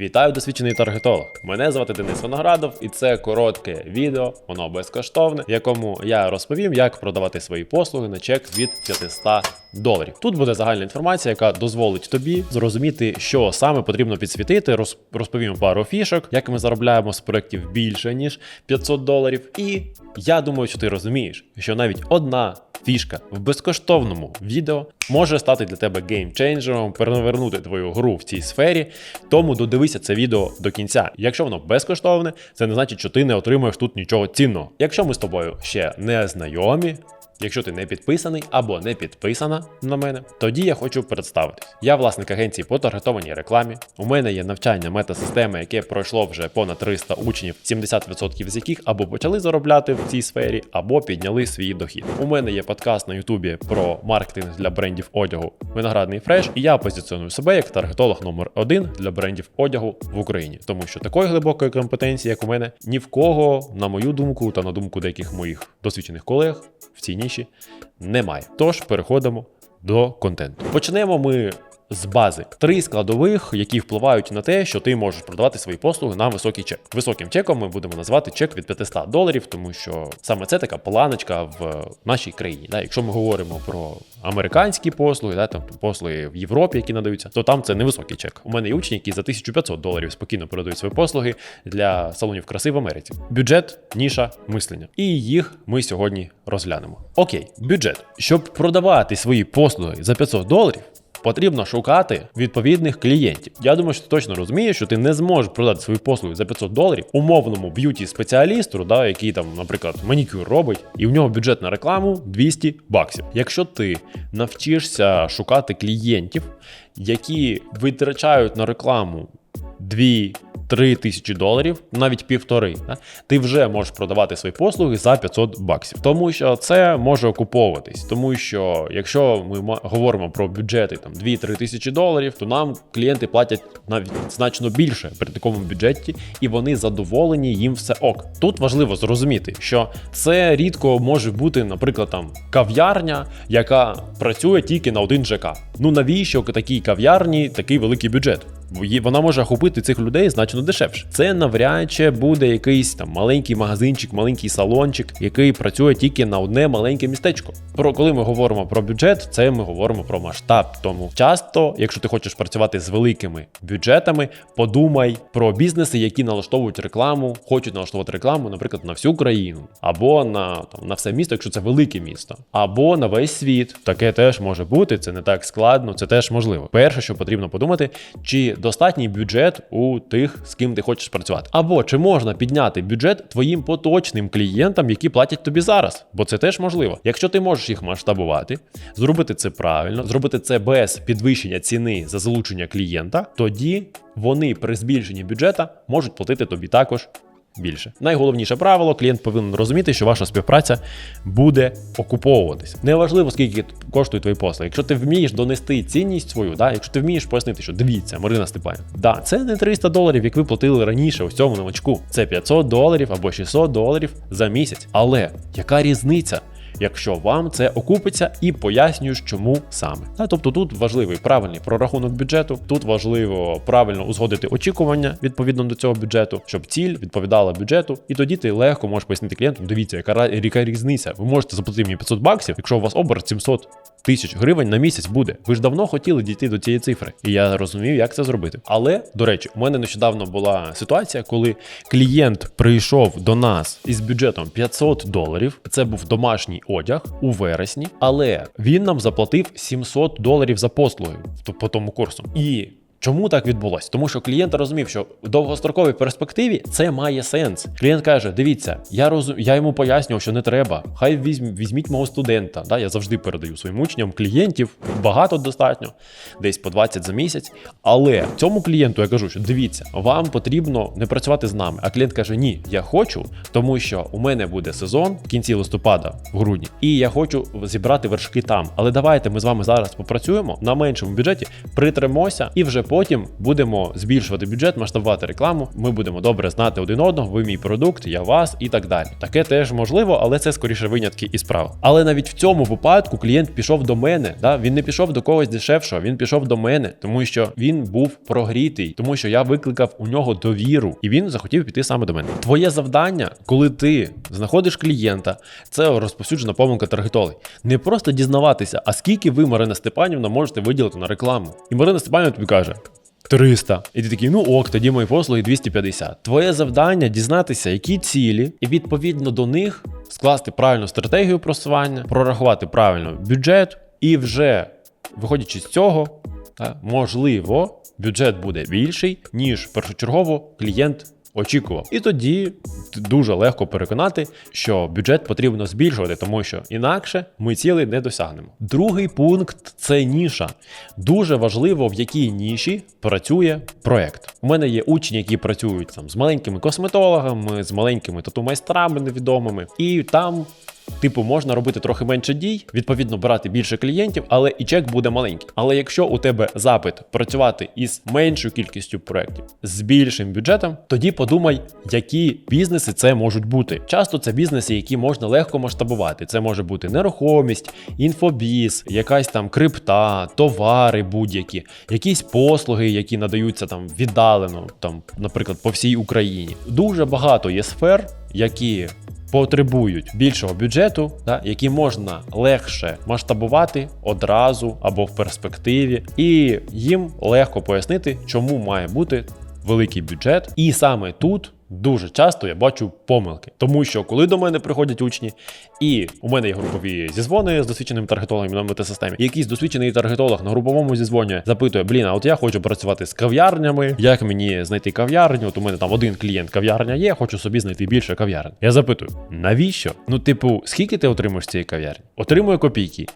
Вітаю, досвідчений таргетолог. Мене звати Денис Виноградов, і це коротке відео, воно безкоштовне, в якому я розповім, як продавати свої послуги на чек від 500 доларів. Тут буде загальна інформація, яка дозволить тобі зрозуміти, що саме потрібно підсвітити. Роз- розповім пару фішок, як ми заробляємо з проєктів більше ніж 500 доларів. І я думаю, що ти розумієш, що навіть одна фішка в безкоштовному відео може стати для тебе геймчейнджером, перевернути твою гру в цій сфері. Тому додивися це відео до кінця. Якщо воно безкоштовне, це не значить, що ти не отримуєш тут нічого цінного. Якщо ми з тобою ще не знайомі. Якщо ти не підписаний або не підписана на мене, тоді я хочу представитись. Я власник агенції по таргетованій рекламі. У мене є навчання метасистеми, яке пройшло вже понад 300 учнів, 70% з яких або почали заробляти в цій сфері, або підняли свій дохід. У мене є подкаст на Ютубі про маркетинг для брендів одягу Виноградний фреш, і я позиціоную себе як таргетолог номер один для брендів одягу в Україні, тому що такої глибокої компетенції, як у мене, ні в кого, на мою думку, та на думку деяких моїх досвідчених колег в цій ніші немає. Тож переходимо до контенту. Почнемо ми. З бази три складових, які впливають на те, що ти можеш продавати свої послуги на високий чек. Високим чеком ми будемо називати чек від 500 доларів, тому що саме це така планочка в нашій країні. Да? Якщо ми говоримо про американські послуги, да, там послуги в Європі, які надаються, то там це невисокий чек. У мене є учні, які за 1500 доларів спокійно продають свої послуги для салонів краси в Америці. Бюджет, ніша, мислення. І їх ми сьогодні розглянемо. Окей, бюджет. Щоб продавати свої послуги за 500 доларів. Потрібно шукати відповідних клієнтів. Я думаю, що ти точно розумієш, що ти не зможеш продати свої послуги за 500 доларів умовному б'юті спеціалісту, да, який там, наприклад, манікюр робить, і в нього бюджет на рекламу 200 баксів. Якщо ти навчишся шукати клієнтів, які витрачають на рекламу 2 3 тисячі доларів, навіть півтори, да, ти вже можеш продавати свої послуги за 500 баксів. Тому що це може окуповуватись. Тому що якщо ми говоримо про бюджети там 2-3 тисячі доларів, то нам клієнти платять навіть значно більше при такому бюджеті, і вони задоволені, їм все ок. Тут важливо зрозуміти, що це рідко може бути, наприклад, там кав'ярня, яка працює тільки на один ЖК. Ну навіщо такій кав'ярні такий великий бюджет? Вона може охопити цих людей значно дешевше. Це навряд чи буде якийсь там маленький магазинчик, маленький салончик, який працює тільки на одне маленьке містечко. Про коли ми говоримо про бюджет, це ми говоримо про масштаб. Тому часто, якщо ти хочеш працювати з великими бюджетами, подумай про бізнеси, які налаштовують рекламу, хочуть налаштовувати рекламу, наприклад, на всю країну, або на, там, на все місто, якщо це велике місто, або на весь світ. Таке теж може бути. Це не так складно, це теж можливо. Перше, що потрібно подумати, чи достатній бюджет у тих, з ким ти хочеш працювати, або чи можна підняти бюджет твоїм поточним клієнтам, які платять тобі зараз, бо це теж можливо. Якщо ти можеш їх масштабувати, зробити це правильно, зробити це без підвищення ціни за залучення клієнта, тоді вони при збільшенні бюджета можуть платити тобі також. Більше найголовніше правило: клієнт повинен розуміти, що ваша співпраця буде окуповуватись. Неважливо, скільки коштують твої послуги. Якщо ти вмієш донести цінність свою, да, якщо ти вмієш пояснити, що дивіться, Марина Степанівна, да, це не 300 доларів, як ви платили раніше у цьому новачку. Це 500 доларів або 600 доларів за місяць. Але яка різниця? Якщо вам це окупиться і пояснюєш, чому саме. Та, тобто тут важливий правильний прорахунок бюджету, тут важливо правильно узгодити очікування відповідно до цього бюджету, щоб ціль відповідала бюджету, і тоді ти легко можеш пояснити клієнту, дивіться, яка, яка різниця. Ви можете заплатити мені 500 баксів, якщо у вас оберт 700 тисяч гривень на місяць буде. Ви ж давно хотіли дійти до цієї цифри, і я розумів, як це зробити. Але до речі, у мене нещодавно була ситуація, коли клієнт прийшов до нас із бюджетом 500 доларів. Це був домашній одяг у вересні, але він нам заплатив 700 доларів за послуги по тому курсу. І Чому так відбулося? Тому що клієнт розумів, що в довгостроковій перспективі це має сенс. Клієнт каже: дивіться, я розум... я йому пояснював, що не треба. Хай візьм... візьміть мого студента. Да? Я завжди передаю своїм учням клієнтів багато достатньо, десь по 20 за місяць. Але цьому клієнту я кажу, що дивіться, вам потрібно не працювати з нами. А клієнт каже: Ні, я хочу, тому що у мене буде сезон в кінці листопада, в грудні, і я хочу зібрати вершки там. Але давайте ми з вами зараз попрацюємо на меншому бюджеті, притримося і вже потім будемо збільшувати бюджет, масштабувати рекламу. Ми будемо добре знати один одного, ви мій продукт, я вас і так далі. Таке теж можливо, але це скоріше винятки із правил. Але навіть в цьому випадку клієнт пішов до мене. Да? Він не пішов до когось дешевшого, він пішов до мене, тому що він був прогрітий, тому що я викликав у нього довіру, і він захотів піти саме до мене. Твоє завдання, коли ти знаходиш клієнта, це розповсюджена помилка таргетолей. Не просто дізнаватися, а скільки ви, Марина Степанівна, можете виділити на рекламу. І Марина Степанівна тобі каже. 300. І ти такий, ну ок, тоді мої послуги 250. Твоє завдання дізнатися, які цілі, і відповідно до них скласти правильну стратегію просування, прорахувати правильно бюджет, і вже виходячи з цього, можливо, бюджет буде більший, ніж першочергово клієнт очікував. І тоді дуже легко переконати, що бюджет потрібно збільшувати, тому що інакше ми цілий не досягнемо. Другий пункт це ніша. Дуже важливо, в якій ніші працює проект. У мене є учні, які працюють там з маленькими косметологами, з маленькими тату-майстрами невідомими, і там. Типу, можна робити трохи менше дій, відповідно брати більше клієнтів, але і чек буде маленький. Але якщо у тебе запит працювати із меншою кількістю проєктів, з більшим бюджетом, тоді подумай, які бізнеси це можуть бути. Часто це бізнеси, які можна легко масштабувати. Це може бути нерухомість, інфобіз, якась там крипта, товари будь-які, якісь послуги, які надаються там віддалено, там, наприклад, по всій Україні. Дуже багато є сфер, які потребують більшого бюджету, да, які можна легше масштабувати одразу або в перспективі, і їм легко пояснити, чому має бути великий бюджет. І саме тут. Дуже часто я бачу помилки, тому що коли до мене приходять учні, і у мене є групові зізвони з досвідченим таргетологом на МТ-системі, якийсь досвідчений таргетолог на груповому зізвоні запитує: Блін, а от я хочу працювати з кав'ярнями. Як мені знайти кав'ярню? От у мене там один клієнт кав'ярня є, хочу собі знайти більше кав'ярень. Я запитую: навіщо? Ну, типу, скільки ти отримуєш цієї кав'ярні? Отримує копійки.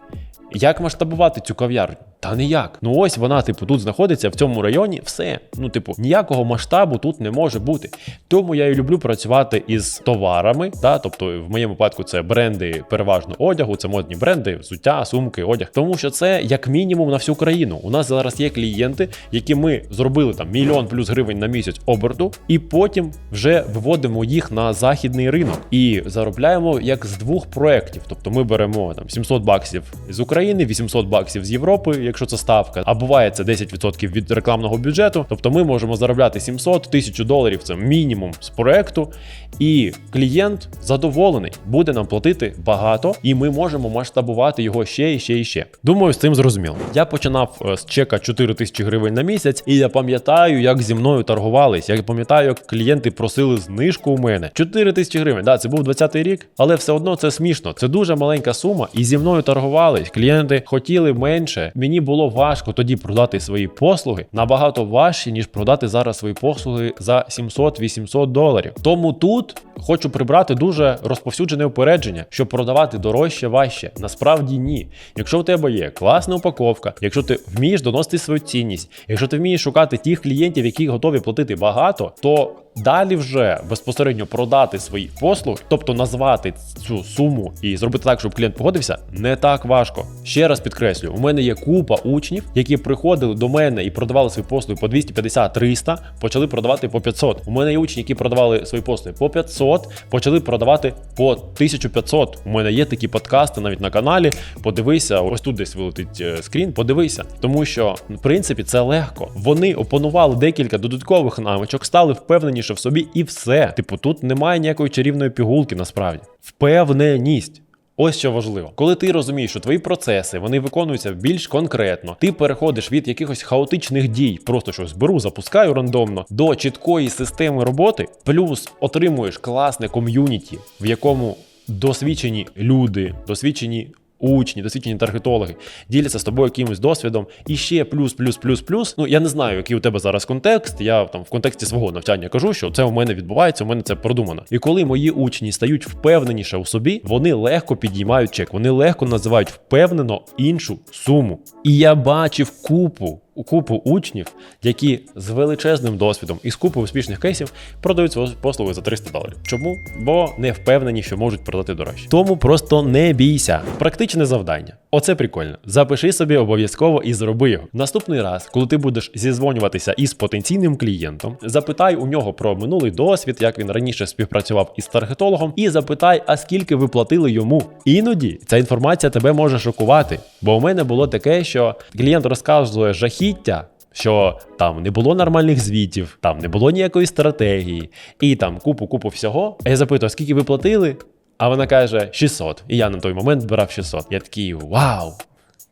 Як масштабувати цю кав'ярню? Та ніяк. Ну ось вона, типу, тут знаходиться в цьому районі, все. Ну, типу, ніякого масштабу тут не може бути. Тому я і люблю працювати із товарами. Та? Тобто, в моєму випадку це бренди переважно одягу, це модні бренди, взуття, сумки, одяг. Тому що це як мінімум на всю країну. У нас зараз є клієнти, які ми зробили там мільйон плюс гривень на місяць оберту, і потім вже виводимо їх на західний ринок і заробляємо як з двох проєктів. Тобто ми беремо там 700 баксів з України, 800 баксів з Європи, якщо це ставка, а буває це 10% від рекламного бюджету. Тобто ми можемо заробляти 700 1000 доларів. Це мінімум з проекту, і клієнт задоволений, буде нам платити багато, і ми можемо масштабувати його ще і ще і ще. Думаю, з цим зрозуміло. Я починав е, з чека 4 тисячі гривень на місяць, і я пам'ятаю, як зі мною торгувались. Я пам'ятаю, як клієнти просили знижку у мене. 4 тисячі гривень. Да, це був 20-й рік, але все одно це смішно. Це дуже маленька сума, і зі мною торгувались. Клієнти хотіли менше. Мені було важко тоді продати свої послуги набагато важче, ніж продати зараз свої послуги за 700-800 доларів. Тому тут хочу прибрати дуже розповсюджене упередження, що продавати дорожче важче. Насправді ні. Якщо у тебе є класна упаковка, якщо ти вмієш доносити свою цінність, якщо ти вмієш шукати тих клієнтів, які готові платити багато, то Далі вже безпосередньо продати свої послуги, тобто назвати цю суму і зробити так, щоб клієнт погодився, не так важко. Ще раз підкреслюю, у мене є купа учнів, які приходили до мене і продавали свої послуги по 250-300, почали продавати по 500. У мене є учні, які продавали свої послуги по 500, почали продавати по 1500. У мене є такі подкасти навіть на каналі. Подивися, ось тут десь вилетить е, скрін. Подивися, тому що в принципі це легко. Вони опанували декілька додаткових навичок, стали впевнені в собі, і все. Типу, тут немає ніякої чарівної пігулки, насправді. Впевненість. Ось що важливо, коли ти розумієш, що твої процеси вони виконуються більш конкретно, ти переходиш від якихось хаотичних дій, просто щось беру, запускаю рандомно, до чіткої системи роботи, плюс отримуєш класне ком'юніті, в якому досвідчені люди, досвідчені учні, досвідчені таргетологи діляться з тобою якимось досвідом. І ще плюс, плюс, плюс, плюс. Ну я не знаю, який у тебе зараз контекст. Я там в контексті свого навчання кажу, що це у мене відбувається, у мене це продумано. І коли мої учні стають впевненіше у собі, вони легко підіймають чек, вони легко називають впевнено іншу суму. І я бачив купу купу учнів, які з величезним досвідом і з купою успішних кейсів продають свої послуги за 300 доларів. Чому? Бо не впевнені, що можуть продати дорожче. Тому просто не бійся. Практичне завдання. Оце прикольно. Запиши собі обов'язково і зроби його. Наступний раз, коли ти будеш зізвонюватися із потенційним клієнтом, запитай у нього про минулий досвід, як він раніше співпрацював із таргетологом, і запитай, а скільки ви платили йому. Іноді ця інформація тебе може шокувати. Бо у мене було таке, що клієнт розказує жахіття. Що там не було нормальних звітів, там не було ніякої стратегії, і там купу-купу всього. А я запитую, скільки ви платили? А вона каже 600. І я на той момент збирав 600. Я такий вау!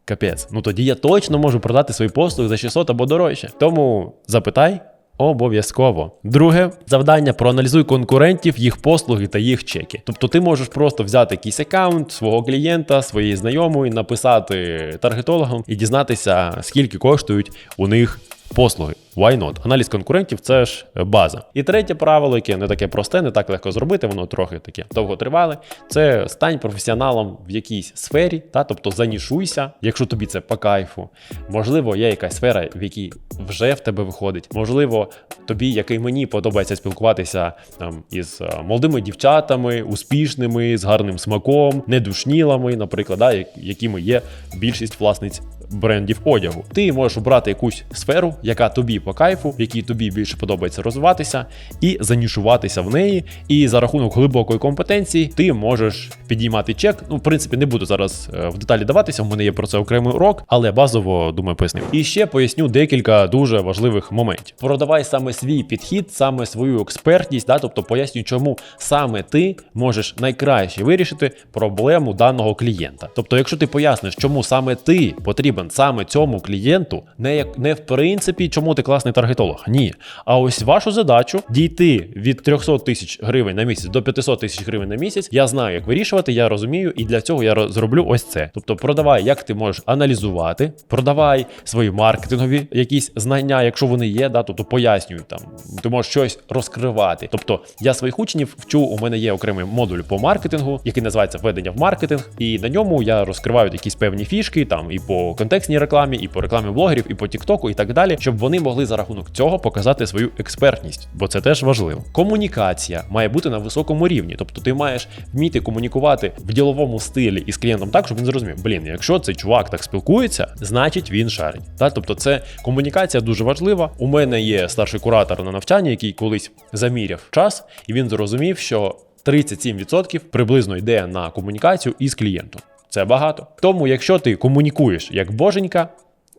Капець. Ну тоді я точно можу продати свої послуги за 600 або дорожче. Тому запитай. Обов'язково. Друге завдання: проаналізуй конкурентів, їх послуги та їх чеки. Тобто ти можеш просто взяти якийсь аккаунт свого клієнта, своєї знайомої, написати таргетологам і дізнатися, скільки коштують у них послуги. Why not? Аналіз конкурентів це ж база. І третє правило, яке не таке просте, не так легко зробити, воно трохи таке довготривале. Це стань професіоналом в якійсь сфері, та тобто занішуйся, якщо тобі це по кайфу. Можливо, є якась сфера, в якій вже в тебе виходить. Можливо, тобі, як і мені, подобається спілкуватися там із е, молодими дівчатами, успішними, з гарним смаком, недушнілами, наприклад, да, якими є більшість власниць брендів одягу. Ти можеш обрати якусь сферу, яка тобі по кайфу, якій тобі більше подобається розвиватися, і занішуватися в неї. І за рахунок глибокої компетенції ти можеш підіймати чек. Ну, в принципі, не буду зараз е, в деталі даватися. У мене є про це окремий урок, але базово думаю, пояснив. І ще поясню декілька дуже важливих моментів. Продавай саме свій підхід, саме свою експертність, да, тобто пояснюй, чому саме ти можеш найкраще вирішити проблему даного клієнта. Тобто, якщо ти поясниш, чому саме ти потрібен саме цьому клієнту, не як не в принципі, чому ти класний таргетолог. Ні. А ось вашу задачу дійти від 300 тисяч гривень на місяць до 500 тисяч гривень на місяць. Я знаю, як вирішувати, я розумію, і для цього я зроблю ось це. Тобто, продавай, як ти можеш аналізувати, продавай свої маркетингові якісь знання, якщо вони є, да, тобто пояснюй там, ти можеш щось розкривати. Тобто, я своїх учнів вчу, у мене є окремий модуль по маркетингу, який називається введення в маркетинг, і на ньому я розкриваю якісь певні фішки, там і по контекстній рекламі, і по рекламі блогерів, і по Тіктоку, і так далі, щоб вони могли за рахунок цього показати свою експертність, бо це теж важливо. Комунікація має бути на високому рівні, тобто ти маєш вміти комунікувати в діловому стилі із клієнтом так, щоб він зрозумів, блін, якщо цей чувак так спілкується, значить він шарить. Та? Тобто, це комунікація дуже важлива. У мене є старший куратор на навчанні, який колись заміряв час, і він зрозумів, що 37% приблизно йде на комунікацію із клієнтом. Це багато. Тому, якщо ти комунікуєш як боженька,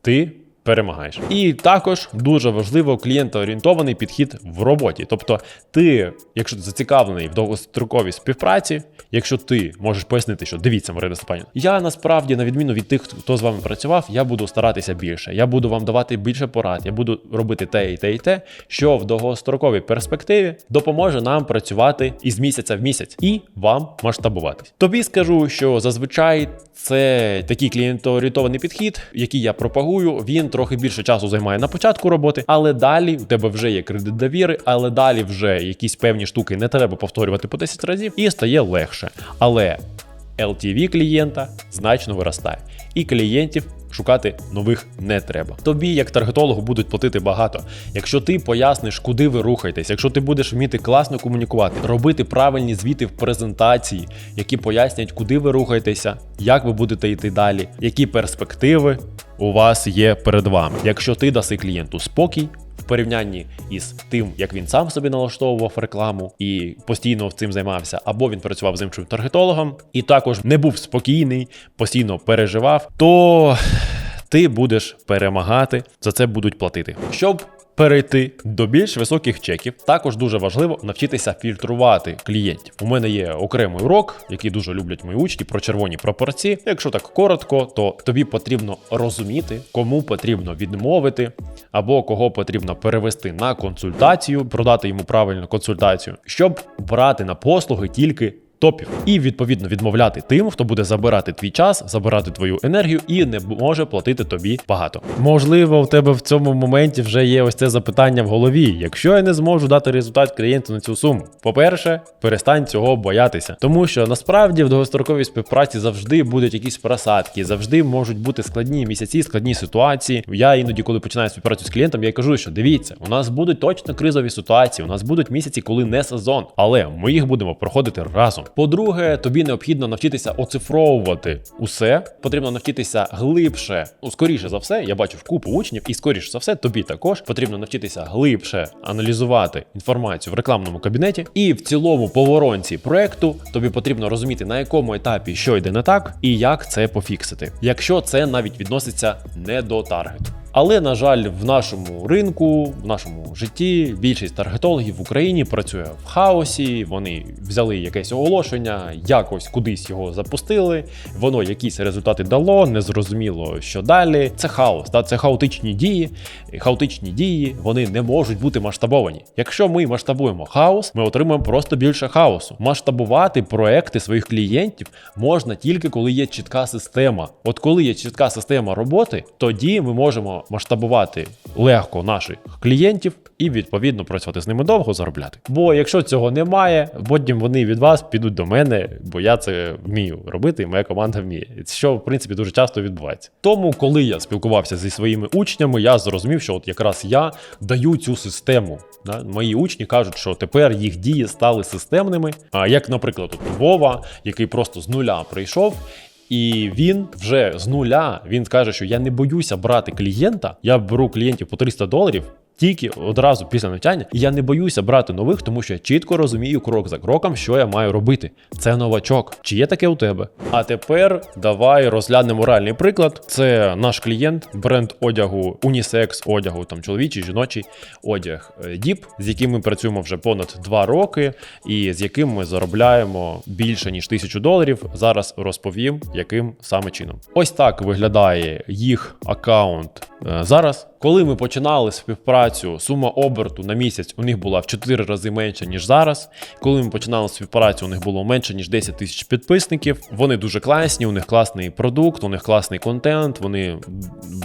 ти перемагаєш. І також дуже важливо клієнтоорієнтований підхід в роботі. Тобто, ти, якщо ти зацікавлений в довгостроковій співпраці, якщо ти можеш пояснити, що дивіться, Марина Степанівна, я насправді, на відміну від тих, хто з вами працював, я буду старатися більше. Я буду вам давати більше порад, я буду робити те і те, і те, що в довгостроковій перспективі допоможе нам працювати із місяця в місяць і вам масштабуватись. Тобі скажу, що зазвичай це такий клієнтоорієнтований підхід, який я пропагую. Він трохи більше часу займає на початку роботи, але далі у тебе вже є кредит довіри, але далі вже якісь певні штуки не треба повторювати по 10 разів і стає легше. Але LTV клієнта значно виростає, і клієнтів шукати нових не треба. Тобі, як таргетологу, будуть платити багато. Якщо ти поясниш, куди ви рухаєтесь, якщо ти будеш вміти класно комунікувати, робити правильні звіти в презентації, які пояснять, куди ви рухаєтеся, як ви будете йти далі, які перспективи у вас є перед вами. Якщо ти даси клієнту спокій. Порівнянні із тим, як він сам собі налаштовував рекламу і постійно цим займався, або він працював з іншим таргетологом, і також не був спокійний, постійно переживав, то ти будеш перемагати, за це будуть платити. Щоб перейти до більш високих чеків, також дуже важливо навчитися фільтрувати клієнтів. У мене є окремий урок, який дуже люблять мої учні про червоні пропорції. Якщо так коротко, то тобі потрібно розуміти, кому потрібно відмовити, або кого потрібно перевести на консультацію, продати йому правильну консультацію, щоб брати на послуги тільки топів, і відповідно відмовляти тим, хто буде забирати твій час, забирати твою енергію і не може платити тобі багато. Можливо, в тебе в цьому моменті вже є ось це запитання в голові. Якщо я не зможу дати результат клієнту на цю суму, по-перше, перестань цього боятися, тому що насправді в довгостроковій співпраці завжди будуть якісь просадки, завжди можуть бути складні місяці, складні ситуації. Я іноді, коли починаю співпрацю з клієнтом, я кажу, що дивіться, у нас будуть точно кризові ситуації, у нас будуть місяці, коли не сезон, але ми їх будемо проходити разом. По-друге, тобі необхідно навчитися оцифровувати усе. Потрібно навчитися глибше, ну, скоріше за все, я бачу купу учнів, і скоріше за все, тобі також потрібно навчитися глибше аналізувати інформацію в рекламному кабінеті. І в цілому по воронці проекту тобі потрібно розуміти, на якому етапі що йде не так, і як це пофіксити, якщо це навіть відноситься не до таргету. Але на жаль, в нашому ринку, в нашому житті більшість таргетологів в Україні працює в хаосі. Вони взяли якесь оголошення, якось кудись його запустили. Воно якісь результати дало, незрозуміло, що далі. Це хаос, та це хаотичні дії. Хаотичні дії вони не можуть бути масштабовані. Якщо ми масштабуємо хаос, ми отримуємо просто більше хаосу. Масштабувати проекти своїх клієнтів можна тільки коли є чітка система. От коли є чітка система роботи, тоді ми можемо масштабувати легко наших клієнтів і відповідно працювати з ними довго заробляти. Бо якщо цього немає, потім вони від вас підуть до мене, бо я це вмію робити, і моя команда вміє. Що в принципі дуже часто відбувається. Тому, коли я спілкувався зі своїми учнями, я зрозумів, що от якраз я даю цю систему. Да? Мої учні кажуть, що тепер їх дії стали системними. А як, наприклад, от Вова, який просто з нуля прийшов. І він вже з нуля він каже, що я не боюся брати клієнта. Я беру клієнтів по 300 доларів. Тільки одразу після навчання я не боюся брати нових, тому що я чітко розумію крок за кроком, що я маю робити. Це новачок. Чи є таке у тебе? А тепер давай розглянемо реальний приклад. Це наш клієнт, бренд одягу, унісекс одягу, там чоловічий, жіночий одяг Діп, з яким ми працюємо вже понад два роки, і з яким ми заробляємо більше ніж тисячу доларів. Зараз розповім, яким саме чином. Ось так виглядає їх аккаунт е, зараз. Коли ми починали співпрацю, сума оберту на місяць у них була в 4 рази менша, ніж зараз. Коли ми починали співпрацю, у них було менше, ніж 10 тисяч підписників. Вони дуже класні, у них класний продукт, у них класний контент, вони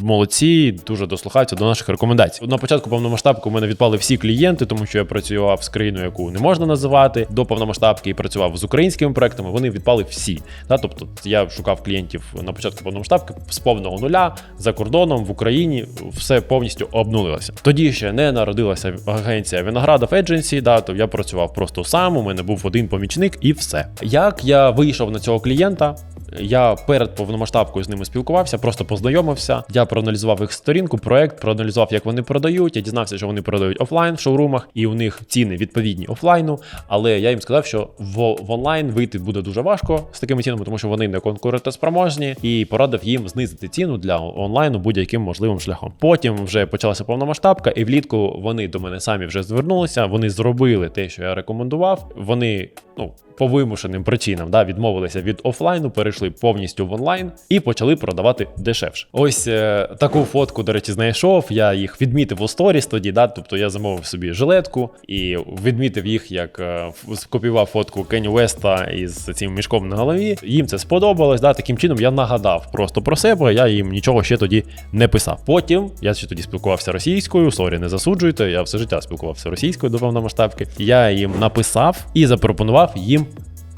молодці, дуже дослухаються до наших рекомендацій. На початку повномасштабки у мене відпали всі клієнти, тому що я працював з країною, яку не можна називати до повномасштабки і працював з українськими проектами. Вони відпали всі. Тобто я шукав клієнтів на початку повномасштабки з повного нуля за кордоном в Україні. Все повністю обнулилася. Тоді ще не народилася агенція Виноградов Agency, да, то я працював просто сам. У мене був один помічник і все. Як я вийшов на цього клієнта? Я перед повномасштабкою з ними спілкувався, просто познайомився. Я проаналізував їх сторінку, проект, проаналізував, як вони продають. Я дізнався, що вони продають офлайн в шоурумах, і у них ціни відповідні офлайну. Але я їм сказав, що в, в онлайн вийти буде дуже важко з такими цінами, тому що вони не конкурентоспроможні, і порадив їм знизити ціну для онлайну будь-яким можливим шляхом. Потім вже почалася повномасштабка, і влітку вони до мене самі вже звернулися. Вони зробили те, що я рекомендував. Вони ну по вимушеним причинам да, відмовилися від офлайну, перейшли повністю в онлайн і почали продавати дешевше. Ось е, таку фотку, до речі, знайшов. Я їх відмітив у сторіс тоді. Да, тобто я замовив собі жилетку і відмітив їх, як е, скопіював фотку Кені Веста із цим мішком на голові. Їм це сподобалось. Да, Таким чином я нагадав просто про себе. Я їм нічого ще тоді не писав. Потім я ще тоді спілкувався російською. Сорі, не засуджуйте. Я все життя спілкувався російською до повномасштабки. Я їм написав і запропонував їм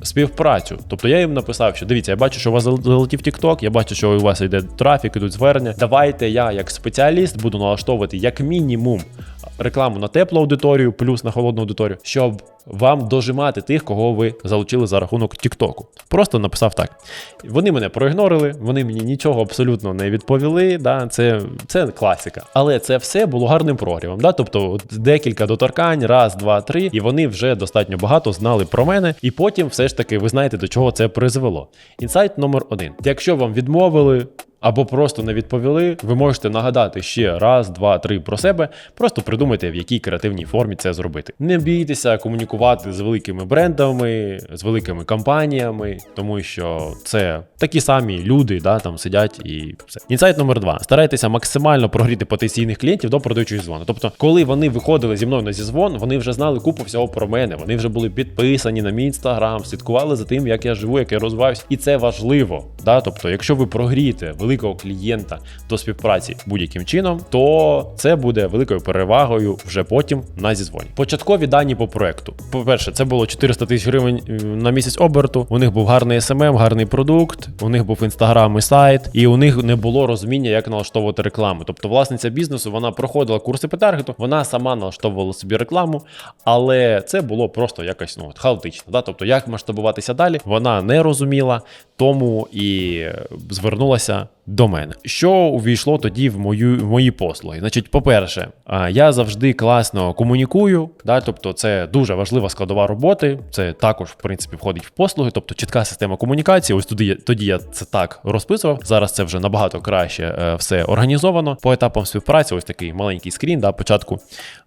співпрацю. Тобто я їм написав, що дивіться, я бачу, що у вас залетів TikTok, я бачу, що у вас йде трафік, ідуть звернення. Давайте я, як спеціаліст, буду налаштовувати як мінімум рекламу на теплу аудиторію, плюс на холодну аудиторію, щоб вам дожимати тих, кого ви залучили за рахунок Тіктоку. Просто написав так. Вони мене проігнорили, вони мені нічого абсолютно не відповіли. Да, Це це класика. Але це все було гарним прогрівом. Да? Тобто декілька доторкань, раз, два, три, і вони вже достатньо багато знали про мене. І потім все ж таки ви знаєте, до чого це призвело. Інсайт номер один. Якщо вам відмовили. Або просто не відповіли, ви можете нагадати ще раз, два, три про себе. Просто придумайте, в якій креативній формі це зробити. Не бійтеся комунікувати з великими брендами, з великими компаніями, тому що це такі самі люди, да, там сидять і все. Інсайт номер два: старайтеся максимально прогріти потенційних клієнтів до продаючої дзвону. Тобто, коли вони виходили зі мною на зізвон, вони вже знали купу всього про мене. Вони вже були підписані на мій інстаграм, слідкували за тим, як я живу, як я розвиваюся. І це важливо. Да? Тобто, якщо ви прогрієте великого клієнта до співпраці будь-яким чином, то це буде великою перевагою вже потім на зізвоні. Початкові дані по проекту. По-перше, це було 400 тисяч гривень е, на місяць оберту. У них був гарний SMM, гарний продукт, у них був інстаграм і сайт, і у них не було розуміння, як налаштовувати рекламу. Тобто, власниця бізнесу вона проходила курси по таргету, вона сама налаштовувала собі рекламу, але це було просто якось ну хаотично. Да? Тобто, як масштабуватися далі, вона не розуміла, тому і е, звернулася до мене. Що увійшло тоді в мою в мої послуги? Значить, по-перше, я завжди класно комунікую, да, тобто це дуже важлива складова роботи. Це також, в принципі, входить в послуги, тобто чітка система комунікації. Ось туди тоді я це так розписував. Зараз це вже набагато краще е, все організовано. По етапам співпраці, ось такий маленький скрін, да, початку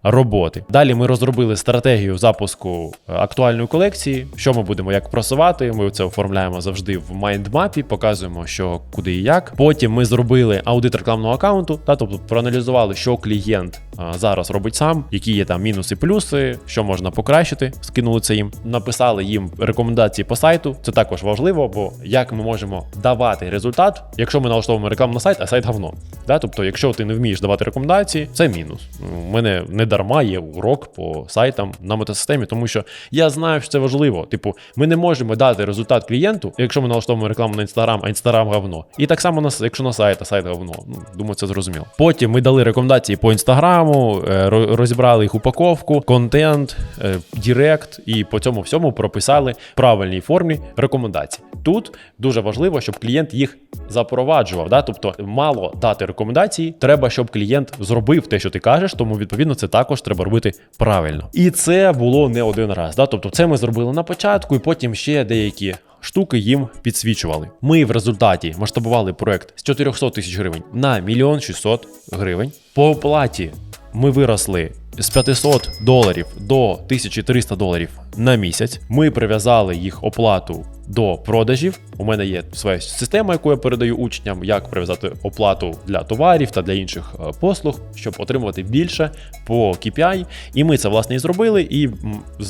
роботи. Далі ми розробили стратегію запуску е, актуальної колекції. Що ми будемо як просувати? Ми це оформляємо завжди в майндмапі, показуємо, що куди і як. Ми зробили аудит рекламного аккаунту, та тобто проаналізували, що клієнт зараз робить сам, які є там мінуси, плюси, що можна покращити. Скинули це їм, написали їм рекомендації по сайту. Це також важливо, бо як ми можемо давати результат, якщо ми налаштовуємо рекламу на сайт, а сайт говно. Да? Тобто, якщо ти не вмієш давати рекомендації, це мінус. У мене не дарма є урок по сайтам на метасистемі, тому що я знаю, що це важливо. Типу, ми не можемо дати результат клієнту, якщо ми налаштовуємо рекламу на інстаграм, а інстаграм говно. І так само на якщо на сайт, а сайт говно. Ну, думаю, це зрозуміло. Потім ми дали рекомендації по інстаграму, е, розібрали їх упаковку, контент, е, дірект, і по цьому всьому прописали в правильній формі рекомендації. Тут дуже важливо, щоб клієнт їх запроваджував. Да? Тобто, мало дати рекомендації, треба, щоб клієнт зробив те, що ти кажеш, тому відповідно це також треба робити правильно. І це було не один раз. Да? Тобто, це ми зробили на початку, і потім ще деякі. Штуки їм підсвічували. Ми в результаті масштабували проект з 400 тисяч гривень на мільйон 600 гривень. По оплаті ми виросли з 500 доларів до 1300 доларів на місяць. Ми прив'язали їх оплату до продажів. У мене є своя система, яку я передаю учням, як прив'язати оплату для товарів та для інших е, послуг, щоб отримувати більше по KPI. І ми це власне і зробили, і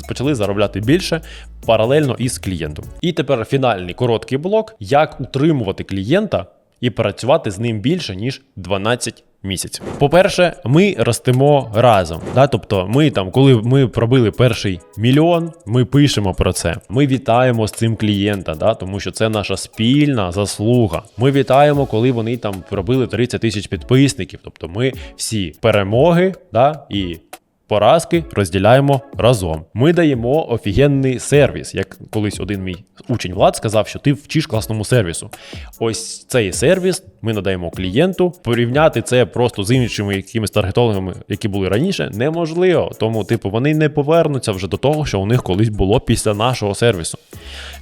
почали заробляти більше паралельно із клієнтом. І тепер фінальний короткий блок: як утримувати клієнта і працювати з ним більше ніж 12 місяців. По-перше, ми ростемо разом. Да? Тобто, ми там, коли ми пробили перший мільйон, ми пишемо про це. Ми вітаємо з цим клієнта, да? тому що це наша спільна заслуга. Ми вітаємо, коли вони там пробили 30 тисяч підписників. Тобто, ми всі перемоги да? і Поразки розділяємо разом. Ми даємо офігенний сервіс. Як колись один мій учень Влад сказав, що ти вчиш класному сервісу. Ось цей сервіс ми надаємо клієнту. Порівняти це просто з іншими якимись таргетологами, які були раніше, неможливо. Тому, типу, вони не повернуться вже до того, що у них колись було після нашого сервісу.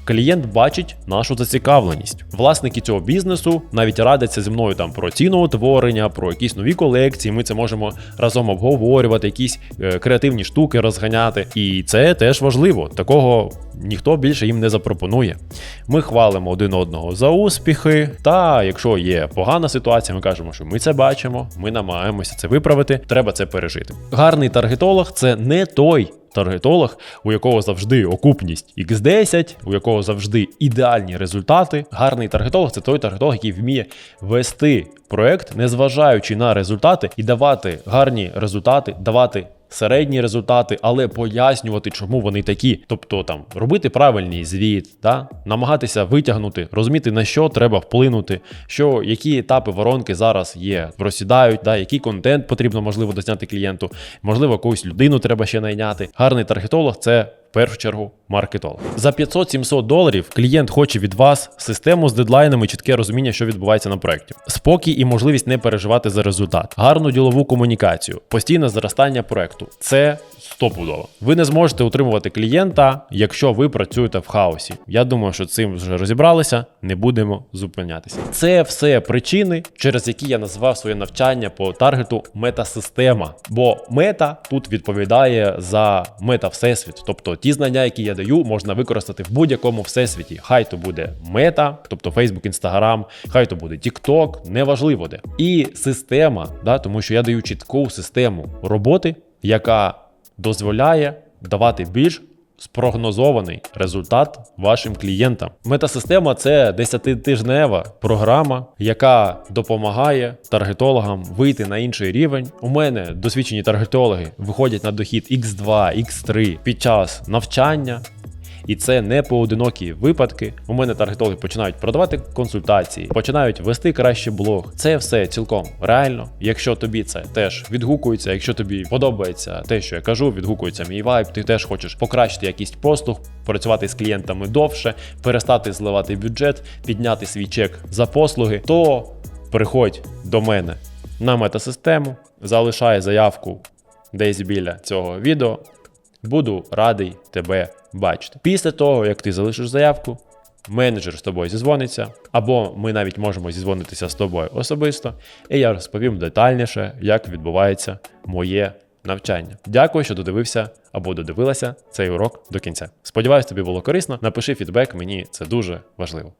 Клієнт бачить нашу зацікавленість. Власники цього бізнесу навіть радяться зі мною там про ціноутворення, про якісь нові колекції. Ми це можемо разом обговорювати, якісь креативні штуки розганяти. І це теж важливо. Такого ніхто більше їм не запропонує. Ми хвалимо один одного за успіхи. Та якщо є погана ситуація, ми кажемо, що ми це бачимо, ми намагаємося це виправити. Треба це пережити. Гарний таргетолог це не той таргетолог, у якого завжди окупність X10, у якого завжди ідеальні результати. Гарний таргетолог це той таргетолог, який вміє вести проект, незважаючи на результати, і давати гарні результати, давати. Середні результати, але пояснювати, чому вони такі. Тобто там робити правильний звіт, да? намагатися витягнути, розуміти на що треба вплинути, що які етапи воронки зараз є, просідають, да? який контент потрібно можливо дозняти клієнту, можливо, якусь людину треба ще найняти. Гарний таргетолог це першу чергу маркетолог. За 500-700 доларів клієнт хоче від вас систему з дедлайнами, чітке розуміння, що відбувається на проєкті, спокій і можливість не переживати за результат, гарну ділову комунікацію, постійне зростання проекту. Це стопудово. Ви не зможете утримувати клієнта, якщо ви працюєте в хаосі. Я думаю, що цим вже розібралися, не будемо зупинятися. Це все причини, через які я назвав своє навчання по таргету метасистема. Бо мета тут відповідає за мета всесвіт. Тобто ті знання, які я даю, можна використати в будь-якому всесвіті. Хай то буде мета, тобто Facebook, Instagram, хай то буде TikTok, неважливо де. І система, да, тому що я даю чітку систему роботи, яка дозволяє давати більш спрогнозований результат вашим клієнтам. Метасистема це 10-тижнева програма, яка допомагає таргетологам вийти на інший рівень. У мене досвідчені таргетологи виходять на дохід X2, X3 під час навчання. І це не поодинокі випадки. У мене таргетологи починають продавати консультації, починають вести краще блог. Це все цілком реально. Якщо тобі це теж відгукується, якщо тобі подобається те, що я кажу, відгукується мій вайб, ти теж хочеш покращити якийсь послуг, працювати з клієнтами довше, перестати зливати бюджет, підняти свій чек за послуги, то приходь до мене на метасистему, залишай заявку десь біля цього відео. Буду радий тебе бачити. Після того, як ти залишиш заявку, менеджер з тобою зізвониться, або ми навіть можемо зізвонитися з тобою особисто, і я розповім детальніше, як відбувається моє навчання. Дякую, що додивився або додивилася цей урок до кінця. Сподіваюсь, тобі було корисно. Напиши фідбек, мені це дуже важливо.